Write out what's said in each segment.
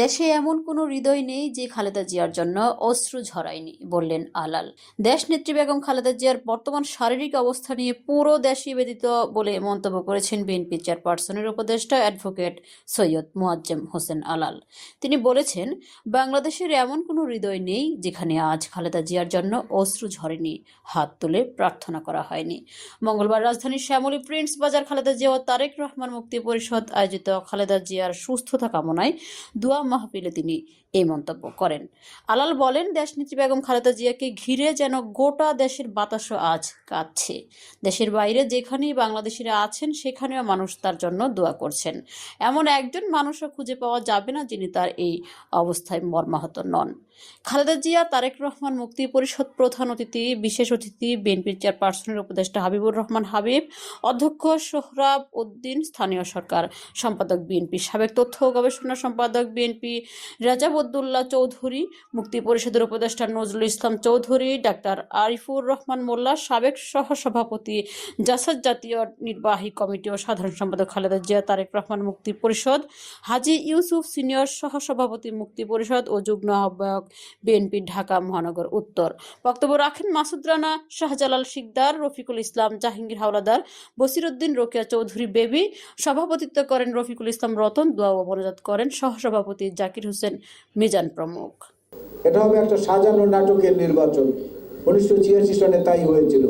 দেশে এমন কোনো হৃদয় নেই যে খালেদা জিয়ার জন্য অশ্রু ঝরায়নি, বললেন আলাল। দেশ নেত্রী বেগম খালেদা জিয়ার বর্তমান শারীরিক অবস্থা নিয়ে পুরো দেশই বেদিত বলে মন্তব্য করেছেন বিএনপি চেয়ারপারসনের উপদেষ্টা অ্যাডভোকেট সৈয়দ মুয়াজ্জেম হোসেন আলাল। তিনি বলেছেন, বাংলাদেশের এমন কোনো হৃদয় নেই যেখানে আজ খালেদা জিয়ার জন্য অশ্রু ঝরেনি, হাত তুলে প্রার্থনা করা হয়নি। মঙ্গলবার রাজধানীর শ্যামলী প্রিন্স বাজার খালেদা জিয়া ও তারেক রহমান মুক্তি পরিষদ আয়োজিত খালেদা জিয়ার সুস্থতা কামনায় দোয়া মাহফিলে তিনি এই মন্তব্য করেন। আলাল বলেন দেশনেত্রী বেগম খালেদা জিয়াকে ঘিরে যেন গোটা দেশের বাতাসও আজ কাঁদছে দেশের বাইরে যেখানেই বাংলাদেশিরা আছেন, সেখানেও মানুষ তার জন্য দোয়া করছেন। এমন একজন মানুষও খুঁজে পাওয়া যাবে না যিনি তার এই অবস্থায় মর্মাহত নন। খালেদা জিয়া, তারেক রহমান, মুক্তি পরিষদ প্রধান অতিথি, বিশেষ অতিথি, বিএনপির চেয়ারপারসনের উপদেষ্টা হাবিবুর রহমান হাবিব, অধ্যক্ষ সোহরাব উদ্দিন, স্থানীয় সরকার সম্পাদক বিএনপি সাবেক তথ্য গবেষণা সম্পাদক বিএনপি রাজাবুদ্দুল্লাহ চৌধুরী, মুক্তি পরিষদের উপদেষ্টা নজরুল ইসলাম চৌধুরী, ডাক্তার আরিফুর রহমান মোল্লা, সাবেক সহসভাপতি জাসাদ জাতীয় নির্বাহী কমিটি ও সাধারণ সম্পাদক খালেদা জিয়া, তারেক রহমান মুক্তি পরিষদ, হাজি ইউসুফ সিনিয়র সহসভাপতি মুক্তি পরিষদ ও যুগ্ম আহ্বায়ক বিএনপি ঢাকা মহানগর উত্তর। বক্তব্য রাখেন মাসুদ রানা, শাহজালাল শিকদার, রফিকুল ইসলাম জাহাঙ্গীর হাওলাদার, বসিরউদ্দিন রোকেয়া চৌধুরী বেবি, সভাপতিত্ব করেন রফিকুল ইসলাম রতন, দোয়া ও মনোজাত করেন সহসভাপতি জাকির হোসেন মিজান প্রমুখ। এটা হবে একটা সাজানো নাটকের নির্বাচন। উনিশশো ছিয়াশি সনে তাই হয়েছিল।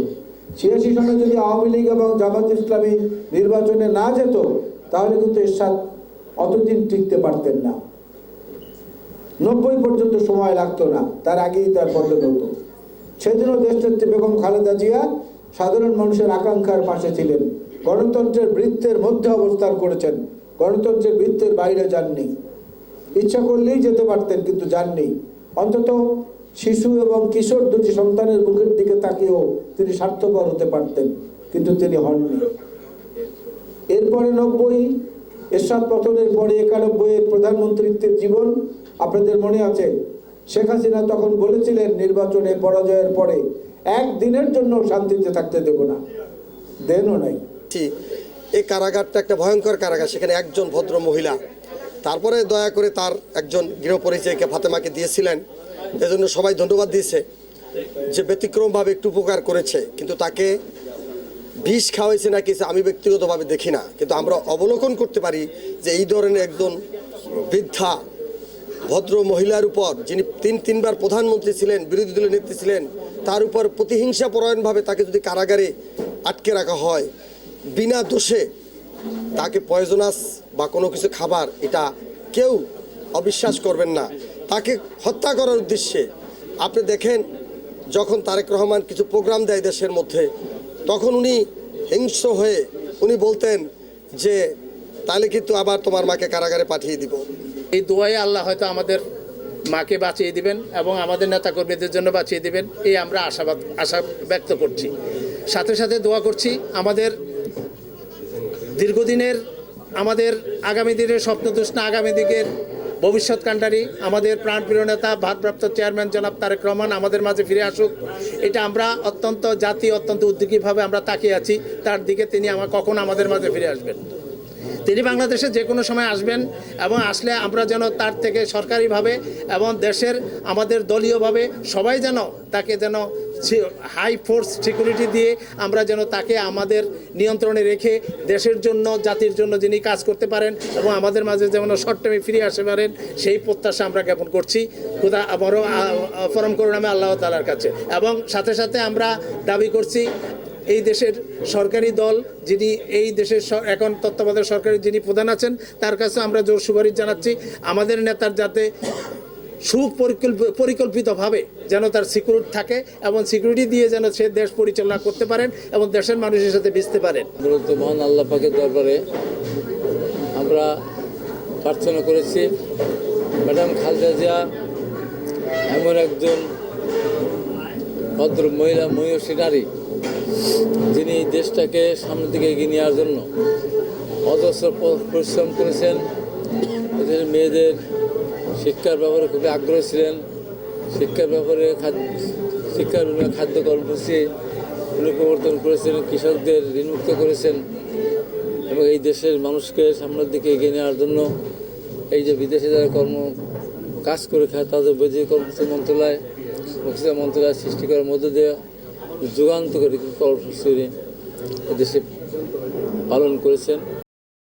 ছিয়াশি সনে যদি আওয়ামী লীগ এবং জামাত ইসলামী নির্বাচনে না যেত, তাহলে কিন্তু এরশাদ অতদিন টিকতে পারতেন না। নব্বই পর্যন্ত সময় লাগতো না, তার আগেই তার পতন হতো। সেদিনও দেশনেত্রী বেগম খালেদা জিয়া সাধারণ মানুষের আকাঙ্ক্ষার পাশে ছিলেন। গণতন্ত্রের বৃত্তের মধ্যে অবস্থান করেছেন। গণতন্ত্রের বৃত্তের বাইরে যাননি। ইচ্ছা করলেই যেতে পারতেন, কিন্তু যাননি। অন্তত শিশু এবং কিশোর দুটি সন্তানের মুখের দিকে তাকিয়েও তিনি স্বার্থপর হতে পারতেন, কিন্তু তিনি হননি। এরপরে নব্বই এরশাদ পতনের পরে একানব্বই প্রধানমন্ত্রীত্বের জীবন আপনাদের মনে আছে? শেখ হাসিনা তখন বলেছিলেন, নির্বাচনে পরাজয়ের পরে একদিনের জন্য শান্তিতে থাকতে দেব না। দেনও নাই। এই কারাগারটা একটা ভয়ঙ্কর কারাগার, সেখানে একজন ভদ্র মহিলা তারপরে দয়া করে তার একজন গৃহপরিচয়কে ফাতেমাকে দিয়েছিলেন। এজন্য সবাই ধন্যবাদ দিয়েছে যে ব্যতিক্রমভাবে একটু উপকার করেছে। কিন্তু তাকে বিষ খাওয়াইছে না কিছু আমি ব্যক্তিগতভাবে দেখি না। কিন্তু আমরা অবলোকন করতে পারি যে এই ধরনের একজন বৃদ্ধা, ভদ্র মহিলার উপর যিনি তিন তিনবার প্রধানমন্ত্রী ছিলেন, বিরোধী দলের নেত্রী ছিলেন, তার উপর প্রতিহিংসা পরায়ণভাবে তাকে যদি কারাগারে আটকে রাখা হয়, বিনা দোষে তাকে পয়জনাস বা কোনো কিছু খাবার, এটা কেউ অবিশ্বাস করবেন না। তাকে হত্যা করার উদ্দেশ্যে আপনি দেখেন, যখন তারেক রহমান কিছু প্রোগ্রাম দেয় দেশের মধ্যে, তখন উনি হিংস্র হয়ে উনি বলতেন যে, তাহলে কিন্তু আবার তোমার মাকে কারাগারে পাঠিয়ে দিব। এই দোয়াই আল্লাহ হয়তো আমাদের মাকে বাঁচিয়ে দিবেন এবং আমাদের নেতাকর্মীদের জন্য বাঁচিয়ে দিবেন, এই আমরা আশাবাদ, আশা ব্যক্ত করছি। সাথে সাথে দোয়া করছি, আমাদের দীর্ঘদিনের আমাদের আগামী দিনের স্বপ্নদৃষ্টা আগামী দিকের ভবিষ্যৎ কাণ্ডারি আমাদের প্রাণপ্রিয় নেতা, ভারপ্রাপ্ত চেয়ারম্যান জনাব তারেক রহমান আমাদের মাঝে ফিরে আসুক। এটা আমরা অত্যন্ত জাতি, অত্যন্ত উদ্যোগীভাবে আমরা তাকিয়ে আছি। তার দিকে তিনি আমার কখন আমাদের মাঝে ফিরে আসবেন তিনি বাংলাদেশে যে কোনো সময় আসবেন এবং আসলে আমরা যেন তার থেকে সরকারিভাবে এবং দেশের আমাদের দলীয়ভাবে সবাই যেন তাকে যেন হাই ফোর্স সিকিউরিটি দিয়ে আমরা যেন তাকে আমাদের নিয়ন্ত্রণে রেখে দেশের জন্য, জাতির জন্য যিনি কাজ করতে পারেন এবং আমাদের মাঝে যেমন শর্ট টাইমে ফিরে আসতে পারেন, সেই প্রত্যাশা আমরা জ্ঞাপন করছি। খুদা আবারও ফরম করুন আমি আল্লাহ তালার কাছে। এবং সাথে সাথে আমরা দাবি করছি এই দেশের সরকারি দল যিনি এই দেশের এখন তত্ত্বাবধায়ক সরকারের যিনি প্রধান আছেন, তার কাছে আমরা জোর সুপারিশ জানাচ্ছি, আমাদের নেতার যাতে সুপরিকল্প পরিকল্পিতভাবে যেন তার সিকিউরিটি থাকে এবং সিকিউরিটি দিয়ে যেন সে দেশ পরিচালনা করতে পারেন এবং দেশের মানুষের সাথে মিশতে পারেন। মহান আল্লাহ পাকের দরবারে আমরা প্রার্থনা করেছি, ম্যাডাম খালেদা জিয়া এমন একজন ভদ্র মহিলা মহিষী নারী যিনি দেশটাকে সামনের দিকে এগিয়ে নেওয়ার জন্য অজস্র পরিশ্রম করেছেন মেয়েদের শিক্ষার ব্যাপারে খুবই আগ্রহী ছিলেন, শিক্ষার ব্যাপারে শিক্ষার ব্যাপারে খাদ্য কর্মসূচি উনি প্রবর্তন করেছেন, কৃষকদের ঋণমুক্ত করেছেন এবং এই দেশের মানুষকে সামনের দিকে এগিয়ে নেওয়ার জন্য এই যে বিদেশে যারা কর্ম কাজ করে খায়, তাদের বৈদেশিক কর্মসূচি মন্ত্রণালয় মন্ত্রণালয় সৃষ্টি করার মধ্যে দিয়ে যুগান্তকারী কর্মসূচি দেশে পালন করেছেন।